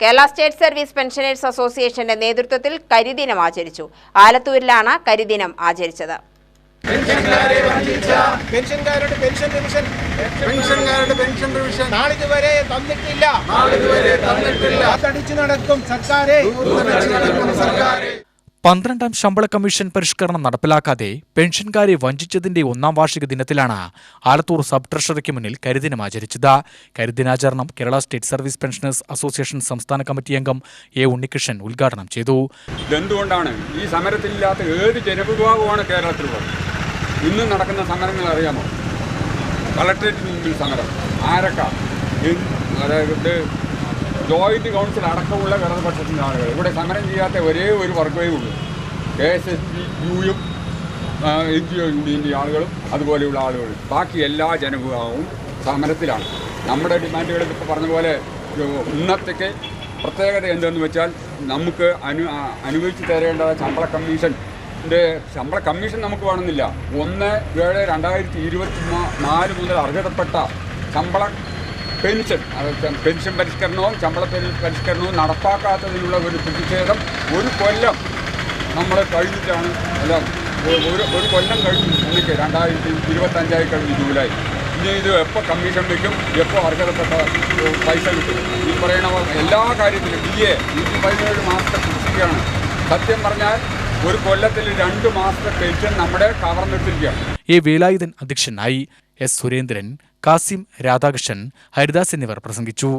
Kerala state service pensioners അസോസിയേഷന്റെ നേതൃത്വത്തിൽ കരിദിനം ആചരിച്ചു. ആലത്തൂരിലാണ് കരിദിനം ആചരിച്ചത്. പെൻഷൻകാരുടെ പെൻഷൻ റിവിഷൻ. പെൻഷൻകാരുടെ പെൻഷൻ റിവിഷൻ. നാളിതുവരെ തന്നിട്ടില്ല. നാളിതുവരെ തന്നിട്ടില്ല. അതടിച്ചു നടക്കും സർക്കാരെ. സർക്കാരെ. പന്ത്രണ്ടാം ശമ്പള കമ്മീഷൻ പരിഷ്കരണം നടപ്പിലാക്കാതെ പെൻഷൻകാരെ വഞ്ചിച്ചതിന്റെ ഒന്നാം വാർഷിക ദിനത്തിലാണ് ആലത്തൂർ സബ് ട്രഷറിക്ക് മുന്നിൽ കരിദിനം ആചരിച്ചത്. കരിദിനാചരണം Kerala state service pensioners association സംസ്ഥാന കമ്മിറ്റി അംഗം എ ഉണ്ണികൃഷ്ണൻ ഉദ്ഘാടനം ചെയ്തു. ഇതെന്തുകൊണ്ടാണ്? ഈ സമരത്തിലില്ലാത്ത ഏത് ജനവിഭാഗമാണ് കേരളത്തിലുള്ളത് ഇന്ന് നടക്കുന്ന സമരങ്ങൾ അറിയാമോ? കളക്ട്രേറ്റിന് മുമ്പിൽ സമരം. ആരക്ക? ജോയിന്റ് കൗൺസിൽ അടക്കമുള്ള ഇടതുപക്ഷത്തിന്റെ ആളുകൾ. ഇവിടെ സമരം ചെയ്യാത്ത ഒരേ ഒരു വർഗമേ ഉള്ളൂ. കെ എസ് എസ് പി യുയും ഇന്ത്യന്റെ ആളുകളും അതുപോലെയുള്ള ആളുകളും. ബാക്കി എല്ലാ ജനവിഭാഗവും സമരത്തിലാണ്. നമ്മുടെ ഡിമാൻഡുകളിൽ ഇപ്പോൾ പറഞ്ഞ പോലെ ഇന്നത്തേക്ക് പ്രത്യേകത എന്തെന്ന് വെച്ചാൽ നമുക്ക് അനു അനുവദിച്ചു തരേണ്ട ശമ്പള കമ്മീഷന്റെ ശമ്പള കമ്മീഷൻ നമുക്ക് വേണമെന്നില്ല. ഒന്ന് ഏഴ് രണ്ടായിരത്തി ഇരുപത്തി നാല് മുതൽ അർഹതപ്പെട്ട ശമ്പള പെൻഷൻ പെൻഷൻ പരിഷ്കരണവും ശമ്പള പരി- പരിഷ്കരണവും നടപ്പാക്കാത്തതിനുള്ള ഒരു പ്രതിഷേധം ഒരു കൊല്ലം നമ്മൾ കഴിഞ്ഞിട്ടാണ്. അല്ല ഒരു ഒരു കൊല്ലം കഴിഞ്ഞു. എനിക്ക് രണ്ടായിരത്തി ഇരുപത്തഞ്ചായി കഴിഞ്ഞു ജൂലൈ. ഇനി ഇത് എപ്പോൾ കമ്മീഷൻ വയ്ക്കും? എപ്പോൾ അർഹതപ്പെട്ട പൈസ കിട്ടും? ഈ പറയുന്ന എല്ലാ കാര്യത്തിലും ഡി എ നൂറ്റി പതിനേഴ് മാസത്തെ കുടിശ്ശികയാണ് സത്യം പറഞ്ഞാൽ ഒരു കൊല്ലത്തിൽ രണ്ട് മാസത്തെ പെൻഷൻ നമ്മുടെ കവർന്നിട്ടിരിക്കുകയാണ് എ വേലായുധൻ അധ്യക്ഷനായി എസ് സുരേന്ദ്രൻ കാസിം രാധാകൃഷ്ണൻ ഹരിദാസ് എന്നിവർ പ്രസംഗിച്ചു.